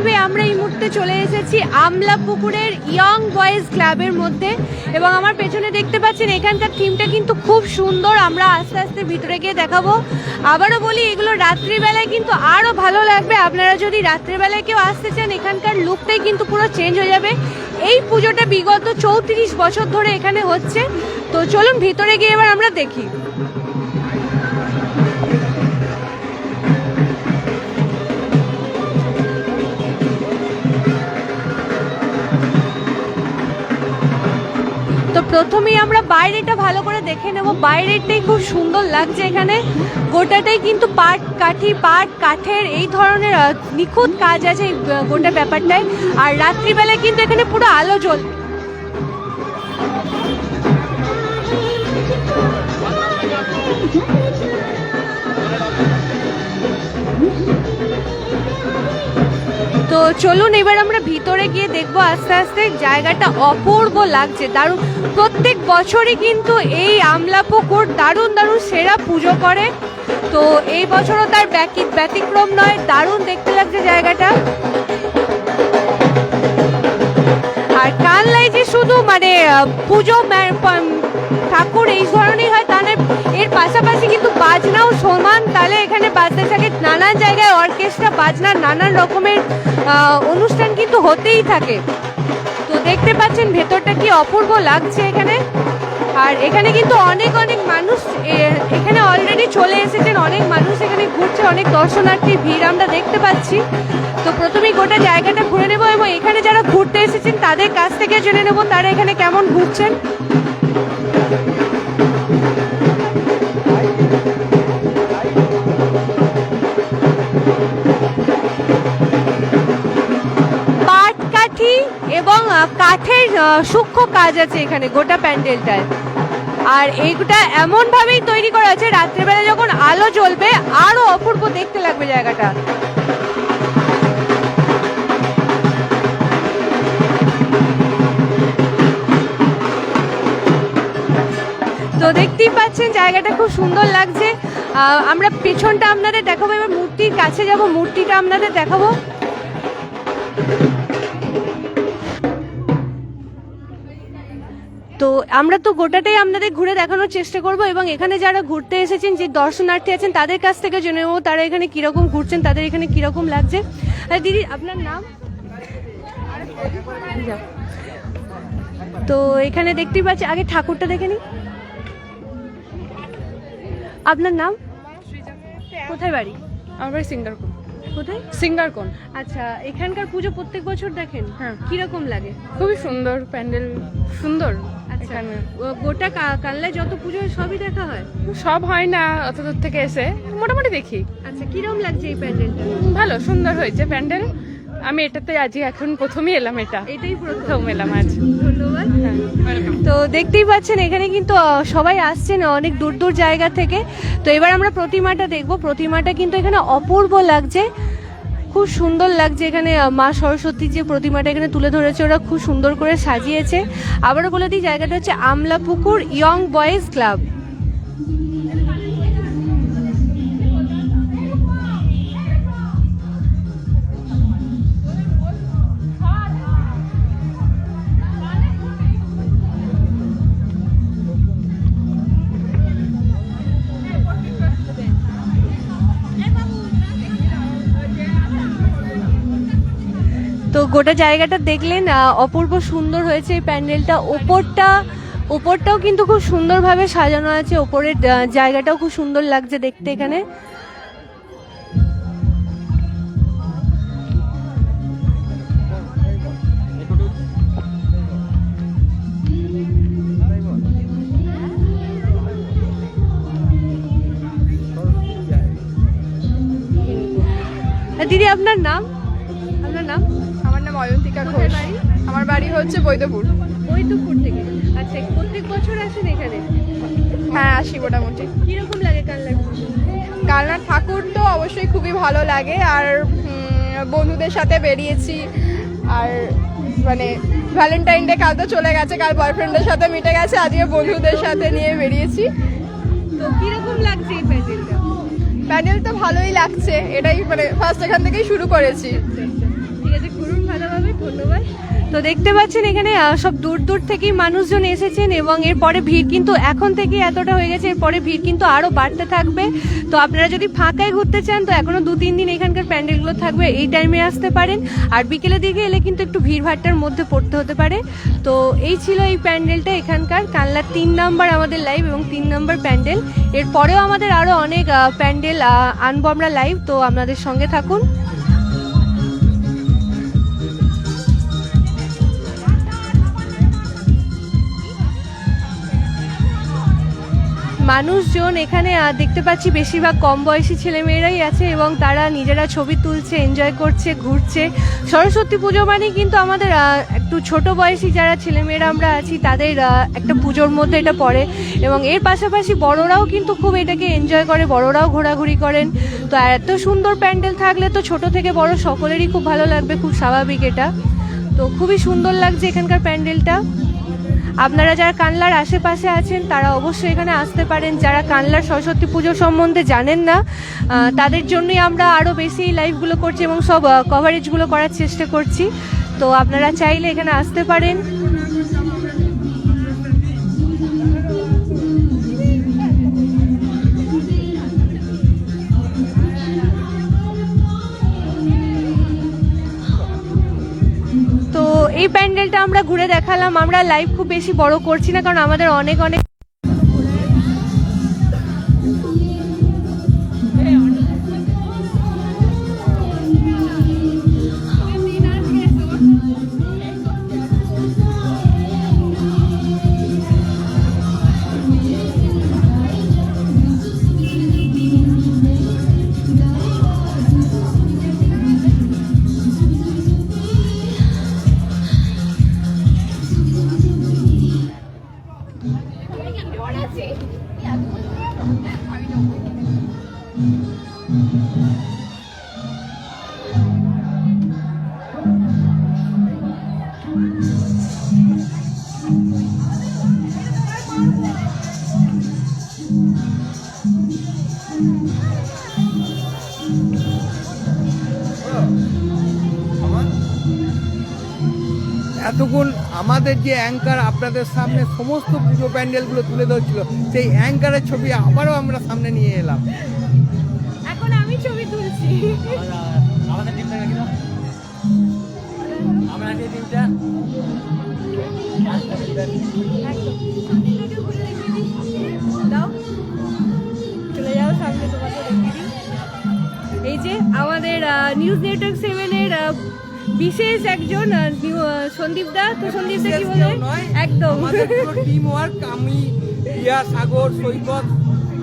লাইভে আমরা এই মুহূর্তে চলে এসেছি আমলা পুকুরের ইয়ং বয়েজ ক্লাবের মধ্যে এবং আমার পেছনে দেখতে পাচ্ছেন এখানকার থিমটা কিন্তু খুব সুন্দর। আমরা আস্তে আস্তে ভিতরে গিয়ে দেখাবো। আবারও বলি, এগুলো রাত্রিবেলায় কিন্তু আরও ভালো লাগবে। আপনারা যদি রাত্রিবেলায় কেউ আসতে চান, এখানকার লুকটাই কিন্তু পুরো চেঞ্জ হয়ে যাবে। এই পুজোটা বিগত চৌত্রিশ বছর ধরে এখানে হচ্ছে। তো চলুন ভিতরে গিয়ে এবার আমরা দেখি। প্রথমেই আমরা বাইরেটা ভালো করে দেখে নেব। বাইরেটাই খুব সুন্দর লাগছে এখানে। গোটাটাই কিন্তু পাট কাঠি, পাট কাঠের এই ধরনের নিখুঁত কাজ আছে এই গোটা ব্যাপারটায়। আর রাত্রিবেলায় কিন্তু এখানে পুরো আলো জ্বল তো চলুন, এবার আমরা ভিতরে গিয়ে দেখব আস্তে আস্তে জায়গাটা অপূর্ব লাগছে, দারুণ। প্রত্যেক বছরই কিন্তু এই আমলা পুকুর দারুণ দারুণ সেরা পুজো করে। তো এই বছরও তার ব্যতিক্রম নয়, দারুণ দেখতে লাগছে জায়গাটা। আর কানলাই যে শুধু মানে পুজো ঠাকুর এই ধরনের হয়, তা নয়, এর পাশাপাশি কিন্তু বাজনাও সমান। তাহলে এখানে বাজতে থাকে নানান জায়গায় অর্কেস্ট্রা বাজনা নানান রকমের অনুষ্ঠান কিন্তু হতেই থাকে। তো দেখতে পাচ্ছেন ভেতরটা কি অপূর্ব লাগছে এখানে। আর এখানে কিন্তু অনেক অনেক মানুষ এখানে অলরেডি চলে এসেছেন। অনেক মানুষ এখানে ঘুরছে, অনেক দর্শনার্থী, ভিড় আমরা দেখতে পাচ্ছি। তো প্রথমেই গোটা জায়গাটা ঘুরে নেব এবং এখানে যারা ঘুরতে এসেছেন, তাদের কাছ থেকে জেনে নেব তারা এখানে কেমন ঘুরছেন। সূক্ষ্ম কাজ আছে এখানে, গোটা প্যান্ডেলটায়। আর এইটা এমন ভাবেই তৈরি করা আছে, রাত্রেবেলা যখন আলো জ্বলবে, আরও অপূর্ব দেখতে লাগবে জায়গাটা। তো দেখতেই পাচ্ছেন, জায়গাটা খুব সুন্দর লাগছে। আমরা পেছনটা আপনাদের দেখাবো, এবার মূর্তির কাছে যাব, মূর্তিটা আপনাদের দেখাবো। তো আমরা তো গোটাটাই আপনাদের ঘুরে দেখানোর চেষ্টা করব এবং এখানে যারা ঘুরতে এসেছেন যে দর্শনার্থী আছেন তাদের কাছ থেকে জেনে নেব তারা এখানে কীরকম ঘুরছেন তাদের এখানে কীরকম লাগছে। আর দিদি আপনার নাম? তো এখানে দেখতেই পাচ্ছি আগে ঠাকুরটা দেখে নি আপনার নাম? কোথায় বাড়ি? আমার বাড়ি সিঙ্গার কোন কোথায়? সিঙ্গার কোন আচ্ছা এখানকার পুজো প্রত্যেক বছর দেখেন? হ্যাঁ। কীরকম লাগে? খুবই সুন্দর প্যান্ডেল সুন্দর। এখানে। ও- গোটা কা- যত পুজো সবই দেখা হয়? সব হয় না অত দূর থেকে এসে। মোটামুটি দেখি। আচ্ছা কীরকম লাগছে এই প্যান্ডেলটা? ভালো সুন্দর হয়েছে প্যান্ডেল। আমি এটাতে আজই এখন প্রথমেই এলাম এটা। এটাই প্রথম। প্রথম এলাম আজ। ধন্যবাদ। হ্যাঁ তো দেখতেই পাচ্ছেন এখানে কিন্তু সবাই আসছেন অনেক দূর দূর জায়গা থেকে। তো এবার আমরা প্রতিমাটা দেখব। প্রতিমাটা কিন্তু এখানে অপূর্ব লাগছে। খুব সুন্দর লাগছে এখানে মা সরস্বতী যে প্রতিমাটা এখানে তুলে ধরেছে, ওরা খুব সুন্দর করে সাজিয়েছে। আবারও বলে দিই, জায়গাটা হচ্ছে আমলা পুকুর ইয়ং বয়েজ ক্লাব। গোটা জায়গাটা দেখলেন অপূর্ব সুন্দর হয়েছে এই প্যান্ডেলটা। ওপরটা, ওপরটাও কিন্তু খুব সুন্দরভাবে সাজানো আছে, ওপরের জায়গাটাও খুব সুন্দর লাগছে দেখতে এখানে। দিদি, আপনার নাম? অয়ন্তিকা ঘোষ? আমার বাড়ি হচ্ছে বৈদপুর বৈদ্যপুর থেকে। আচ্ছা প্রত্যেক বছর আসেন এখানে? হ্যাঁ আসি মোটামুটি। কীরকম লাগে পুজো? কালনার ঠাকুর তো অবশ্যই খুবই ভালো লাগে আর বন্ধুদের সাথে বেরিয়েছি আর মানে ভ্যালেন্টাইন ডে কাল তো চলে গেছে কাল বয়ফ্রেন্ডের সাথে মিটে গেছে আজকে বন্ধুদের সাথে নিয়ে বেরিয়েছি। তো কীরকম লাগছে এই প্যান্ডেলটা? প্যান্ডেল তো ভালোই লাগছে এটাই মানে ফার্স্ট এখান থেকেই শুরু করেছি। তো দেখতে পাচ্ছেন এখানে সব দূর দূর থেকেই মানুষজন এসেছেন এবং এরপরে ভিড় কিন্তু এখন থেকে এতটা হয়ে গেছে এরপরে ভিড় কিন্তু আরও বাড়তে থাকবে। তো আপনারা যদি ফাঁকায় ঘুরতে চান, তো এখনও দু তিন দিন এখানকার প্যান্ডেলগুলো থাকবে, এই টাইমে আসতে পারেন। আর বিকেলের দিকে এলে কিন্তু একটু ভিড় ভাট্টার মধ্যে পড়তে হতে পারে। তো এই ছিল এই প্যান্ডেলটা এখানকার, কানলার তিন নাম্বার আমাদের লাইভ এবং তিন নাম্বার প্যান্ডেল। এরপরেও আমাদের আরও অনেক প্যান্ডেল আনব আমরা লাইভ তো আপনাদের সঙ্গে থাকুন। মানুষজন এখানে দেখতে পাচ্ছি বেশিরভাগ কম বয়সী ছেলেমেয়েরাই আছে এবং তারা নিজেরা ছবি তুলছে এনজয় করছে, ঘুরছে। সরস্বতী পুজো মানে কিন্তু আমাদের একটু ছোট বয়সী যারা ছেলেমেয়েরা আমরা আছি, তাদের একটা পুজোর মধ্যে এটা পড়ে। এবং এর পাশাপাশি বড়রাও কিন্তু খুব এটাকে এনজয় করে, বড়রাও ঘোরাঘুরি করেন। তো এত সুন্দর প্যান্ডেল থাকলে তো ছোট থেকে বড় সকলেরই খুব ভালো লাগবে, খুব স্বাভাবিক এটা। তো খুবই সুন্দর লাগছে এখানকার প্যান্ডেলটা। আপনারা যারা কানলার আশেপাশে আছেন, তারা অবশ্যই এখানে আসতে পারেন। যারা কানলার সরস্বতী পুজো সম্বন্ধে জানেন না তাদের জন্যই আমরা আরও বেশি লাইভগুলো করছি এবং সব কভারেজগুলো করার চেষ্টা করছি। তো আপনারা চাইলে এখানে আসতে পারেন। এই প্যান্ডেলটা আমরা ঘুরে দেখালাম, আমরা লাইভ খুব বেশি বড় করছি না, কারণ আমাদের অনেক অনেক এতক্ষণ আমাদের যে অ্যাঙ্কার আপনাদের সামনে সমস্ত পুজো প্যান্ডেলগুলো তুলে ধরছিল সেই অ্যাঙ্কারের ছবি আবারও আমরা সামনে নিয়ে এলাম। এখন আমি ছবি তুলছি। আমাদের টিমটা আমরা টিমটা চলে যাও সামনে তোমাকে এই যে আমাদের নিউজ নেটওয়ার্ক সেভেনের বিশেষ একজন সন্দীপ দা। তো সন্দীপ দা কি বলে? একদম। আমাদের পুরো টিম ওয়ার্ক আমি রিয়া সাগর সৈকত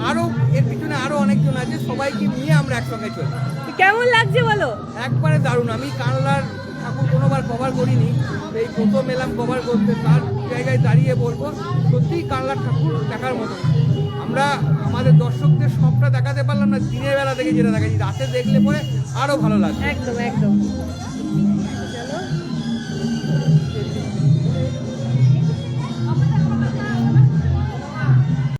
আরও এর পিছনে আরও অনেকজন আছে সবাইকে নিয়ে আমরা একসঙ্গে চলি। কেমন লাগছে বলো? একবারে দারুণ। আমি কানলার ঠাকুর কোনোবার কভার করিনি এই প্রথম এলাম কভার করতে তার জায়গায় দাঁড়িয়ে বলব সত্যিই কানলার ঠাকুর দেখার মতো আমরা আমাদের দর্শকদের সবটা দেখাতে পারলাম না দিনের বেলা থেকে যেটা দেখাচ্ছি রাতে দেখলে পরে আরও ভালো লাগবে। একদম একদম।